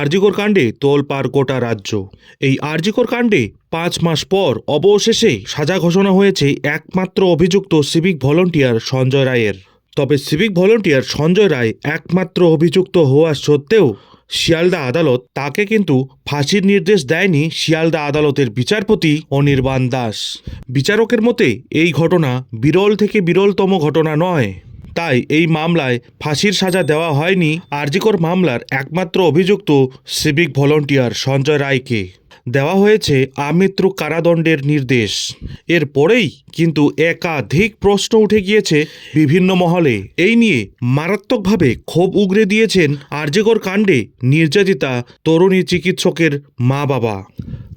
আরজিকর কাণ্ডে তোলপাড় গোটা রাজ্য। এই আরজিকর কাণ্ডে পাঁচ মাস পর অবশেষে সাজা ঘোষণা হয়েছে একমাত্র অভিযুক্ত সিভিক ভলন্টিয়ার সঞ্জয় রায়ের। তবে সিভিক ভলন্টিয়ার সঞ্জয় রায় একমাত্র অভিযুক্ত হওয়া সত্ত্বেও শিয়ালদা আদালত তাকে কিন্তু ফাঁসির নির্দেশ দেয়নি শিয়ালদা আদালতের বিচারপতি অনির্বাণ দাস। বিচারকের মতে এই ঘটনা বিরল থেকে বিরলতম ঘটনা নয়। তাই এই মামলায় ফাঁসির সাজা দেওয়া হয়নি আরজিকর মামলার একমাত্র অভিযুক্ত সিভিক ভলন্টিয়ার সঞ্জয় রায়কে। দেওয়া হয়েছে আমৃত্যু কারাদণ্ডের নির্দেশ। এর পরেই কিন্তু একাধিক প্রশ্ন উঠে গিয়েছে বিভিন্ন মহলে। এই নিয়ে মারাত্মকভাবে ক্ষোভ উগরে দিয়েছেন আরজিকর কাণ্ডে নির্যাতিতা তরুণী চিকিৎসকের মা বাবা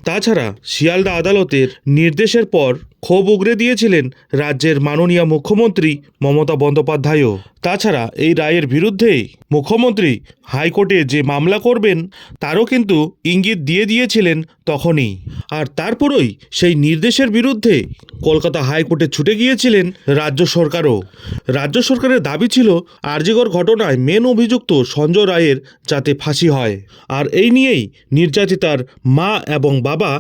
তাছাড়া শিয়ালদা আদালতের নির্দেশের পর ক্ষোভ উগরে দিয়েছিলেন রাজ্যের মাননীয় মুখ্যমন্ত্রী মমতা বন্দ্যোপাধ্যায়ও। তাছাড়া এই রায়ের বিরুদ্ধেই মুখ্যমন্ত্রী হাইকোর্টে যে মামলা করবেন, তারও কিন্তু ইঙ্গিত দিয়ে দিয়েছিলেন তখনই। আর তারপরই সেই নির্দেশের বিরুদ্ধে কলকাতা হাইকোর্টে ছুটে গিয়েছিলেন রাজ্য সরকারও। রাজ্য সরকারের দাবি ছিল আরজিগর ঘটনায় মেন অভিযুক্ত সঞ্জয় রায়ের যাতে ফাঁসি হয়। আর এই নিয়েই নির্যাতিতার মা এবং বাবা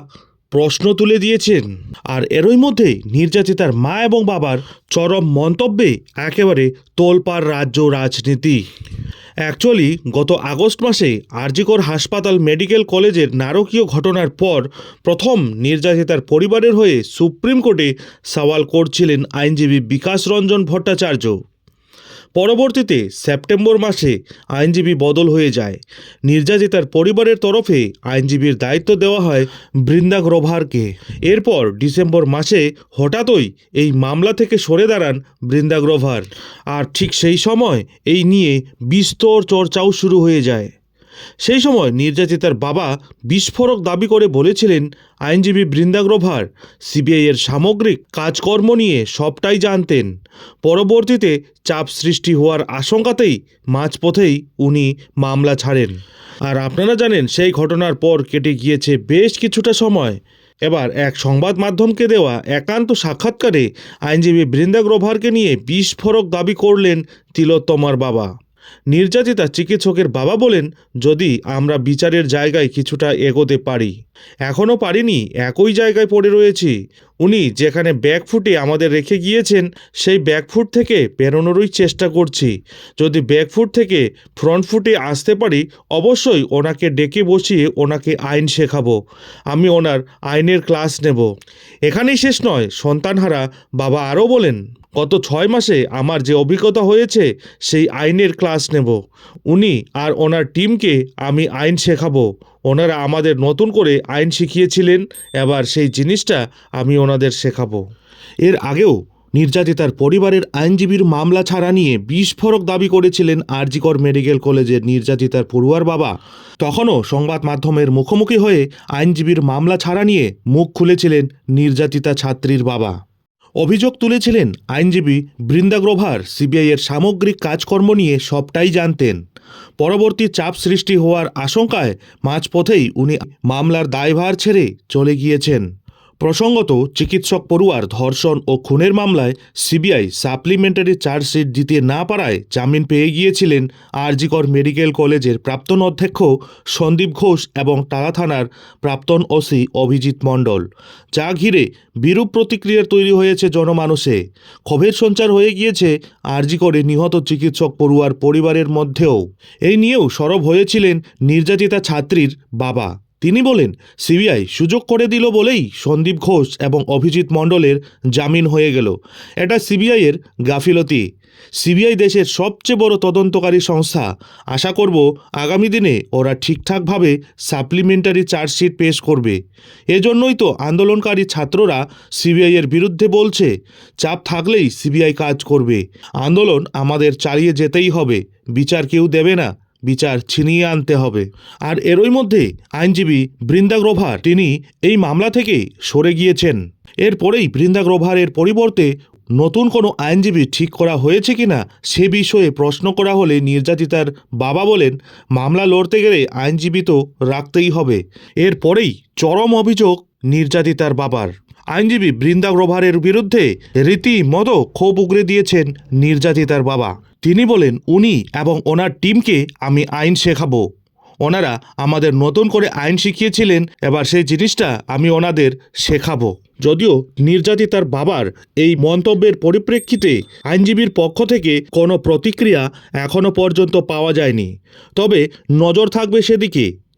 প্রশ্ন তুলে দিয়েছেন। আর এরই মধ্যে নির্যাতিতার মা এবং বাবার চরম মন্তব্যে একেবারে তোলপাড় রাজ্য রাজনীতি। অ্যাকচুয়ালি গত আগস্ট মাসে আরজিকর হাসপাতাল মেডিকেল কলেজের নারকীয় ঘটনার পর প্রথম নির্যাতিতার পরিবারের হয়ে সুপ্রিম কোর্টে সওয়াল করছিলেন আইনজীবী বিকাশ রঞ্জন ভট্টাচার্য। পরবর্তীতে সেপ্টেম্বর মাসে আইনজীবী বদল হয়ে যায়। নির্যাতিতার পরিবারের তরফে আইনজীবীর দায়িত্ব দেওয়া হয় বৃন্দা গ্রোভারকে। এরপর ডিসেম্বর মাসে হঠাৎই এই মামলা থেকে সরে দাঁড়ান বৃন্দা গ্রোভার। আর ঠিক সেই সময় এই নিয়ে বিস্তর চর্চাও শুরু হয়ে যায়। সেই সময় নির্যাতিতার বাবা বিস্ফোরক দাবি করে বলেছিলেন, আইনজীবী বৃন্দা গ্রোভার সিবিআইয়ের সামগ্রিক কাজকর্ম নিয়ে সবটাই জানতেন। পরবর্তীতে চাপ সৃষ্টি হওয়ার আশঙ্কাতেই মাঝপথেই উনি মামলা ছাড়েন। আর আপনারা জানেন, সেই ঘটনার পর কেটে গিয়েছে বেশ কিছুটা সময়। এবার এক সংবাদ মাধ্যমকে দেওয়া একান্ত সাক্ষাৎকারে আইনজীবী বৃন্দা গ্রোভারকে নিয়ে বিস্ফোরক দাবি করলেন তিলোত্তমার বাবা। নির্যাতিতা চিকিৎসকের বাবা বলেন, যদি আমরা বিচারের জায়গায় কিছুটা এগোতে পারি। এখনও পারিনি, একই জায়গায় পড়ে রয়েছি। উনি যেখানে ব্যাকফুটে আমাদের রেখে গিয়েছেন, সেই ব্যাকফুট থেকে বেরোনোরই চেষ্টা করছি। যদি ব্যাকফুট থেকে ফ্রন্ট ফুটে আসতে পারি, অবশ্যই ওনাকে ডেকে বসিয়ে ওনাকে আইন শেখাবো। আমি ওনার আইনের ক্লাস নেব। এখানেই শেষ নয়, সন্তানহারা বাবা আরও বলেন। গত ছয় মাসে আমার যে অভিজ্ঞতা হয়েছে, সেই আইনের ক্লাস নেব। উনি আর ওনার টিমকে আমি আইন শেখাবো। ওনারা আমাদের নতুন করে আইন শিখিয়েছিলেন, এবার সেই জিনিসটা আমি ওনাদের শেখাবো। এর আগেও নির্যাতিতার পরিবারের আইনজীবীর মামলা ছাড়া নিয়ে বিস্ফোরক দাবি করেছিলেন আরজিকর মেডিকেল কলেজের নির্যাতিতার পড়ুয়ার বাবা। তখনও সংবাদ মাধ্যমের মুখোমুখি হয়ে আইনজীবীর মামলা ছাড়া নিয়ে মুখ খুলেছিলেন নির্যাতিতা ছাত্রীর বাবা। অভিযোগ তুলেছিলেন আইনজীবী বৃন্দাগ্রোভার সিবিআইয়ের সামগ্রিক কাজকর্ম নিয়ে সবটাই জানতেন। পরবর্তী চাপ সৃষ্টি হওয়ার আশঙ্কায় মাঝপথেই উনি মামলার দায়ভার ছেড়ে চলে গিয়েছেন। প্রসঙ্গত, চিকিৎসক পড়ুয়ার ধর্ষণ ও খুনের মামলায় সিবিআই সাপ্লিমেন্টারি চার্জশিট দিতে না পারায় জামিন পেয়ে গিয়েছিলেন আরজিকর মেডিকেল কলেজের প্রাক্তন অধ্যক্ষ সন্দীপ ঘোষ এবং টালা থানার প্রাক্তন ওসি অভিজিৎ মণ্ডল। যা ঘিরে বিরূপ প্রতিক্রিয়া তৈরি হয়েছে জনমানসে। ক্ষোভের সঞ্চার হয়ে গিয়েছে আরজিকরে নিহত চিকিৎসক পড়ুয়ার পরিবারের মধ্যেও। এই নিয়েও সরব হয়েছিলেন নির্যাতিতা ছাত্রীর বাবা। তিনি বলেন, সিবিআই সুযোগ করে দিল বলেই সন্দীপ ঘোষ এবং অভিজিৎ মণ্ডলের জামিন হয়ে গেল। এটা সিবিআইয়ের গাফিলতি। সিবিআই দেশের সবচেয়ে বড় তদন্তকারী সংস্থা। আশা করব আগামী দিনে ওরা ঠিকঠাকভাবে সাপ্লিমেন্টারি চার্জশিট পেশ করবে। এজন্যই তো আন্দোলনকারী ছাত্ররা সিবিআইয়ের বিরুদ্ধে বলছে, চাপ থাকলেই সিবিআই কাজ করবে। আন্দোলন আমাদের চালিয়ে যেতেই হবে। বিচার কেউ দেবে না। বিচার ছিনিয়ে আনতে হবে। আর এরই মধ্যে আইনজীবী বৃন্দা গ্রোভার তিনি এই মামলা থেকে সরে গিয়েছেন। এরপরেই বৃন্দা গ্রোভারের পরিবর্তে নতুন কোনো আইনজীবী ঠিক করা হয়েছে কিনা সে বিষয়ে প্রশ্ন করা হলে নির্যাতিতার বাবা বলেন, মামলা লড়তে গেলে আইনজীবী তো রাখতেই হবে। এরপরেই চরম অভিযোগ নির্যাতিতার বাবার। আইনজীবী বৃন্দা গ্রোভারের বিরুদ্ধে রীতিমতো ক্ষোভ উগরে দিয়েছেন নির্যাতিতার বাবা। তিনি বলেন, উনি এবং ওনার টিমকে আমি আইন শেখাবো। ওনারা আমাদের নতুন করে আইন শিখিয়েছিলেন, এবার সেই জিনিসটা আমি ওনাদের শেখাবো। যদিও নির্যাতিতার বাবার এই মন্তব্যের পরিপ্রেক্ষিতে আইনজীবীর পক্ষ থেকে কোনো প্রতিক্রিয়া এখনও পর্যন্ত পাওয়া যায়নি। তবে নজর থাকবে সেদিকে।